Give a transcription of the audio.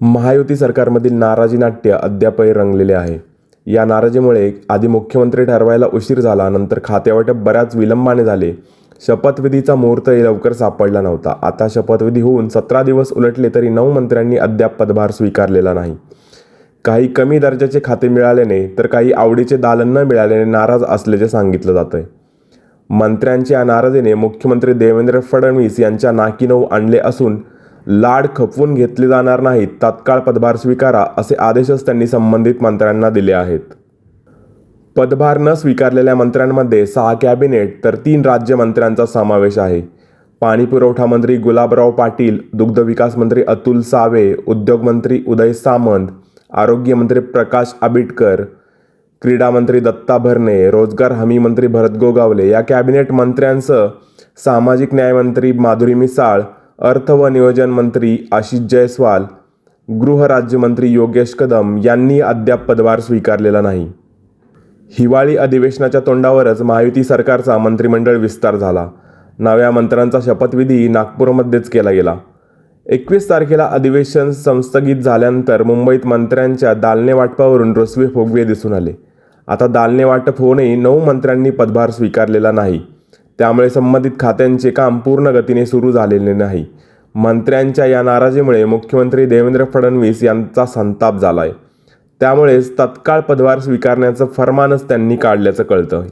महायुती सरकारमधील नाराजी नाट्य अद्यापही रंगलेले आहे. या नाराजीमुळे आधी मुख्यमंत्री ठरवायला उशीर झाला नंतर खातेवाटप बऱ्याच विलंबाने झाले. शपथविधीचा मुहूर्तही लवकर सापडला नव्हता. आता शपथविधी होऊन सतरा दिवस उलटले तरी नऊ मंत्र्यांनी अद्याप पदभार स्वीकारलेला नाही. काही कमी दर्जाचे खाते मिळाल्याने तर काही आवडीचे दालन न मिळाल्याने नाराज असल्याचे सांगितलं जातंय. मंत्र्यांच्या या नाराजीने मुख्यमंत्री देवेंद्र फडणवीस यांच्या नाकीनऊ आणले असून लाड खपवून घेतले जाणार नाहीत तात्काळ पदभार स्वीकारा असे आदेशच त्यांनी संबंधित मंत्र्यांना दिले आहेत. पदभार न स्वीकारलेल्या मंत्र्यांमध्ये सहा कॅबिनेट तर तीन राज्यमंत्र्यांचा समावेश आहे. पाणीपुरवठा मंत्री गुलाबराव पाटील दुग्ध विकास मंत्री अतुल सावे उद्योगमंत्री उदय सामंत आरोग्यमंत्री प्रकाश आबिटकर क्रीडा मंत्री दत्ता भरणे रोजगार हमी मंत्री भरत गोगावले या कॅबिनेट मंत्र्यांसह सामाजिक न्यायमंत्री माधुरी मिसाळ अर्थ व नियोजन मंत्री आशिष जयस्वाल गृहराज्यमंत्री योगेश कदम यांनी अद्याप पदभार स्वीकारलेला नाही. हिवाळी अधिवेशनाच्या तोंडावरच महायुती सरकारचा मंत्रिमंडळ विस्तार झाला. नव्या मंत्र्यांचा शपथविधी नागपूरमध्येच केला गेला. एकवीस तारखेला अधिवेशन संस्थगित झाल्यानंतर मुंबईत मंत्र्यांच्या दालने वाटपावरून रुसवे फुगवे दिसून आले. आता दालने वाटप होऊनही नऊ मंत्र्यांनी पदभार स्वीकारलेला नाही. त्यामुळे संबंधित खात्यांचे काम पूर्ण गतीने सुरू झालेले नाही. मंत्र्यांच्या या नाराजीमुळे मुख्यमंत्री देवेंद्र फडणवीस यांचा संताप झालाय. त्यामुळेच तत्काळ पदभार स्वीकारण्याचं फरमानच त्यांनी काढल्याचं कळतं